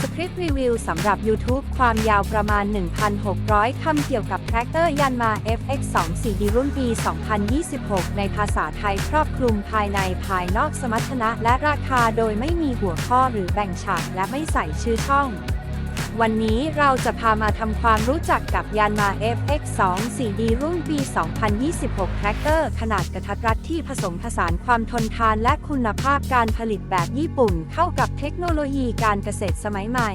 สคริปต์รีวิวสำหรับ YouTube ความยาวประมาณ 1,600 คำเกี่ยวกับแทรกเตอร์ยันมา FX2 4D รุ่นปี 2026 ในภาษาไทยครอบคลุมภายในภายนอกสมรรถนะและราคาโดยไม่มีหัวข้อหรือแบ่งฉากและไม่ใส่ชื่อช่อง วันนี้เราจะพามาทำความรู้จักกับยานมา FX2 4D รุ่นปี 2026แทรกเตอร์ขนาดกระทัดรัดที่ผสมผสานความทนทานและคุณภาพการผลิตแบบญี่ปุ่น เข้ากับเทคโนโลยีการเกษตรสมัยใหม่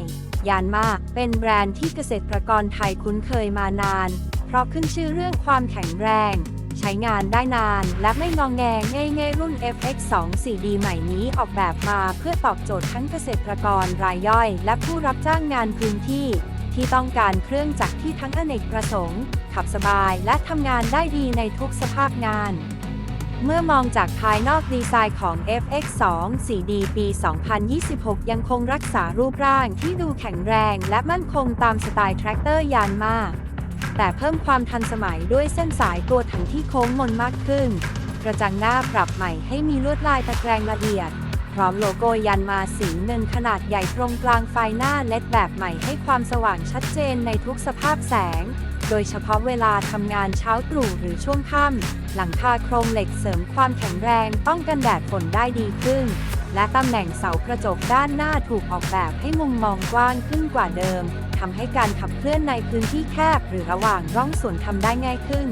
ยานมาเป็นแบรนด์ที่เกษตรกรไทยคุ้นเคยมานาน เพราะขึ้นชื่อเรื่องความแข็งแรง ใช้งานได้นาน และไม่งองแงง่ายๆรุ่น FX2 4D ใหม่นี้ออกแบบมาเพื่อตอบโจทย์ทั้งเกษตรกรรายย่อย และผู้รับจ้างงานพื้นที่ ที่ต้องการเครื่องจักรที่ทั้งอเนกประสงค์ ขับสบายและทำงานได้ดีในทุกสภาพงานเมื่อมองจากภายนอกดีไซน์ของ FX2 4D ปี 2026 ยังคงรักษารูปร่างที่ดูแข็งแรงและมั่นคงตามสไตล์แทรกเตอร์ยานมา แต่เพิ่มความทันสมัยด้วยเส้นสายตัวถังที่โค้งมนมากขึ้น กระจังหน้าปรับใหม่ให้มีลวดลายตะแกรงละเอียด พร้อมโลโก้ยันมาสีเงินขนาดใหญ่ตรงกลางไฟหน้าเล็ดแบบใหม่ให้ความสว่างชัดเจนในทุกสภาพแสง โดยเฉพาะเวลาทำงานเช้าตรู่หรือช่วงค่ำหลังคาโครงเหล็กเสริมความแข็งแรงป้องกันแดดฝนได้ดีขึ้นและตำแหน่งเสากระจกด้านหน้าถูกออกแบบให้มุมมองกว้างขึ้นกว่าเดิม ทำให้การขับเคลื่อนในพื้นที่แคบ หรือระหว่างร่องสวนทำได้ง่ายขึ้น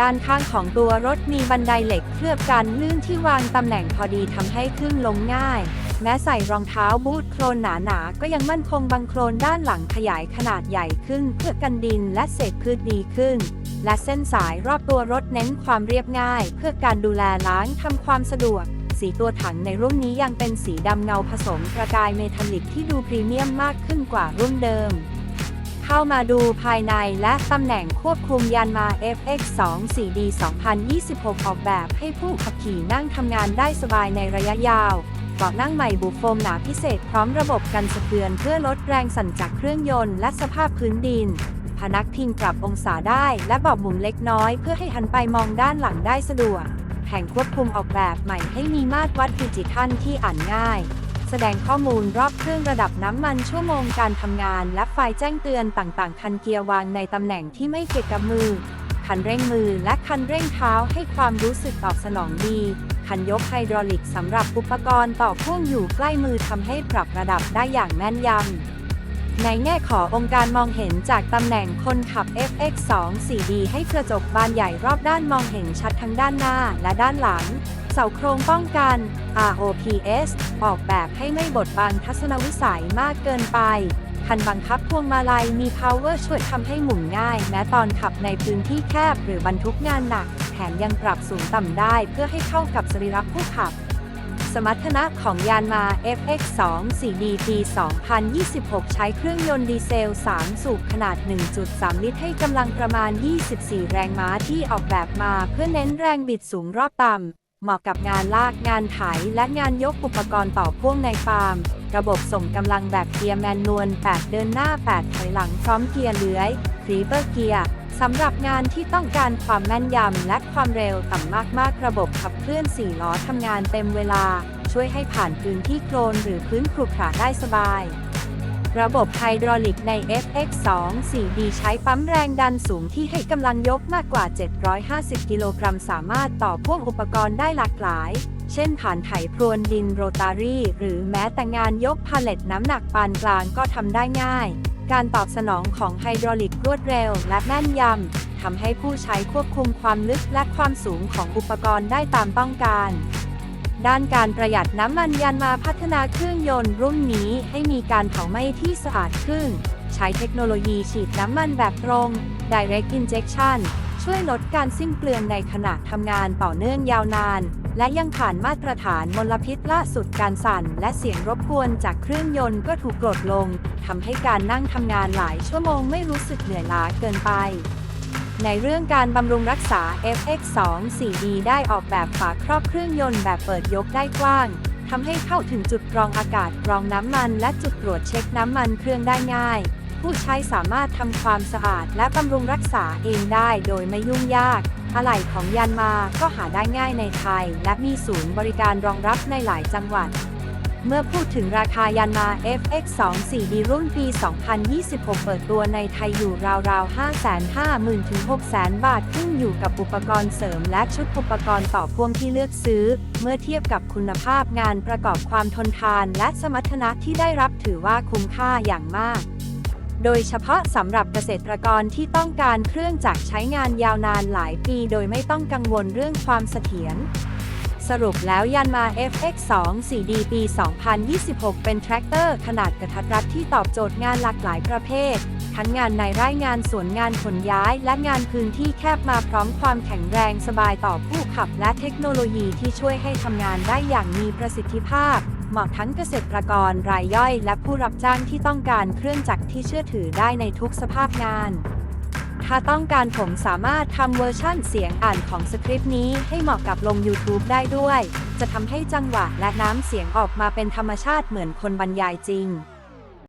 ด้านข้างของตัวรถมีบันไดเหล็กเคลือบกันลื่นที่วางตำแหน่งพอดีทำให้ขึ้นลงง่าย แม้ใส่รองเท้าบูทโคลนหนาๆก็ยังมั่นคงบังโคลนด้านหลังขยายขนาดใหญ่ขึ้นเพื่อกันดินและเศษพืชดีขึ้นและเส้นสายรอบตัวรถเน้นความเรียบง่าย เพื่อการดูแลล้างทำความสะดวก สีตัวถังในรุ่นนี้ยังเป็นสีดำเงาผสมประกายเมทัลลิกที่ดูพรีเมียมมากขึ้นกว่ารุ่นเดิม เข้ามาดูภายในและตำแหน่งควบคุมยานมา FX2 4D 2026 ออกแบบให้ผู้ขับขี่นั่งทำงานได้สบายในระยะยาวเบาะนั่งใหม่บุโฟมหนาพิเศษพร้อมระบบกันสะเทือนเพื่อลดแรงสั่นจากเครื่องยนต์และสภาพพื้นดิน พนักพิงปรับองศาได้และเบาะหมุนเล็กน้อยเพื่อให้หันไปมองด้านหลังได้สะดวก แผงควบคุมออกแบบใหม่ให้มีมาตรวัดดิจิทัลที่อ่านง่าย แสดงข้อมูลรอบเครื่องระดับน้ำมันชั่วโมงการทำงาน และไฟแจ้งเตือนต่างๆ คันเกียร์วางในตำแหน่งที่ไม่เกะกับมือ คันเร่งมือและคันเร่งเท้าให้ความรู้สึกตอบสนองดี คันยกไฮดรอลิกสำหรับอุปกรณ์ต่อพ่วงอยู่ใกล้มือทำให้ปรับระดับได้อย่างแม่นยำ ในแง่ขององค์การมองเห็นจากตำแหน่งคนขับ FX2 4D ให้กระจกบานใหญ่รอบด้านมองเห็นชัดทั้งด้านหน้าและด้านหลัง เสาโครงป้องกัน ROPS ออกแบบให้ไม่บดบังทัศนวิสัยมากเกินไป คันบังคับพวงมาลัยมี power ช่วยทำให้หมุนง่าย แม้ตอนขับในพื้นที่แคบหรือบรรทุกงานหนัก แถมยังปรับสูงต่ำได้เพื่อให้เข้ากับสรีระผู้ขับ สมรรถนะของยานมา FX2 4D ปี2026 ใช้เครื่องยนต์ดีเซล 3 สูบขนาด 1.3 ลิตรให้กำลังประมาณ 24 แรงม้าที่ออกแบบมาเพื่อเน้นแรงบิดสูงรอบต่ำ เหมาะกับงานลากงานไถและงานยกอุปกรณ์ต่อพ่วงในฟาร์ม ระบบส่งกำลังแบบเกียร์แมนนวล 8 เดินหน้า 8 ถอยหลังพร้อมเกียร์เลื้อยครีเปอร์เกียร์ สำหรับงานที่ต้องการความแม่นยำและความเร็วต่ำมากๆ ระบบขับเคลื่อน4ล้อทำงานเต็มเวลา ช่วยให้ผ่านพื้นที่โคลนหรือพื้นขรุขระได้สบาย ระบบไฮดรอลิกใน FX2 4D ใช้ปั๊มแรงดันสูงที่ให้กำลังยกมากกว่า 750 กิโลกรัมสามารถต่อพ่วงอุปกรณ์ได้หลากหลาย เช่นผ่านไถพรวนดินโรตารี่ หรือแม้แต่งานยกพาเลตน้ำหนักปานกลางก็ทำได้ง่าย การตอบสนองของไฮดรอลิกรวดเร็วและแม่นยำทำให้ผู้ใช้ควบคุมความลึกและความสูงของอุปกรณ์ได้ตามต้องการ ด้านการประหยัดน้ำมันยานมาพัฒนาเครื่องยนต์รุ่นนี้ให้มีการเผาไหม้ที่สะอาดขึ้น ใช้เทคโนโลยีฉีดน้ำมันแบบตรง Direct Injection ช่วยลดการสิ้นเปลืองในขณะทำงานต่อเนื่องยาวนาน และยังผ่านมาตรฐานมลพิษล่าสุดการสั่น และเสียงรบกวนจากเครื่องยนต์ก็ถูกลดลงทำให้การนั่งทำงานหลายชั่วโมงไม่รู้สึกเหนื่อยล้าเกินไป ในเรื่องการบำรุงรักษา FX2 4D ได้ออกแบบฝาครอบเครื่องยนต์แบบเปิดยกได้กว้างทำให้เข้าถึงจุดกรองอากาศกรองน้ำมัน และจุดตรวจเช็คน้ำมันเครื่องได้ง่าย ผู้ใช้สามารถทำความสะอาด และบำรุงรักษาเองได้โดยไม่ยุ่งยาก อะไหล่ของยานมาก็หาได้ง่ายในไทย และมีศูนย์บริการรองรับในหลายจังหวัด เมื่อพูดถึงราคายันมา FX2 4D รุ่นปี 2026 เปิดตัวในไทยอยู่ราวๆ 550,000 ถึง 600,000 บาท ขึ้นอยู่กับอุปกรณ์เสริมและชุดอุปกรณ์ต่อพ่วงที่เลือกซื้อ เมื่อเทียบกับคุณภาพงานประกอบความทนทานและสมรรถนะที่ได้รับถือว่าคุ้มค่าอย่างมาก โดยเฉพาะสำหรับเกษตรกรที่ต้องการเครื่องจักรใช้งานยาวนานหลายปี โดยไม่ต้องกังวลเรื่องความเสถียรสรุปแล้วยันมา FX2 4D ปี 2026 เป็นแทรกเตอร์ขนาดกระทัดรัดที่ตอบโจทย์งานหลากหลายประเภท ทั้งงานในไร่งานสวนงานขนย้าย และงานพื้นที่แคบมาพร้อมความแข็งแรงสบายต่อผู้ขับ และเทคโนโลยีที่ช่วยให้ทำงานได้อย่างมีประสิทธิภาพ เหมาะทั้งเกษตรกรรายย่อย และผู้รับจ้างที่ต้องการเครื่องจักรที่เชื่อถือได้ในทุกสภาพงาน ถ้าต้องการผมสามารถทำเวอร์ชั่นเสียงอ่านของสคริปต์นี้ให้เหมาะกับลง YouTube ได้ด้วย จะทำให้จังหวะและน้ำเสียงออกมาเป็นธรรมชาติเหมือนคนบรรยายจริง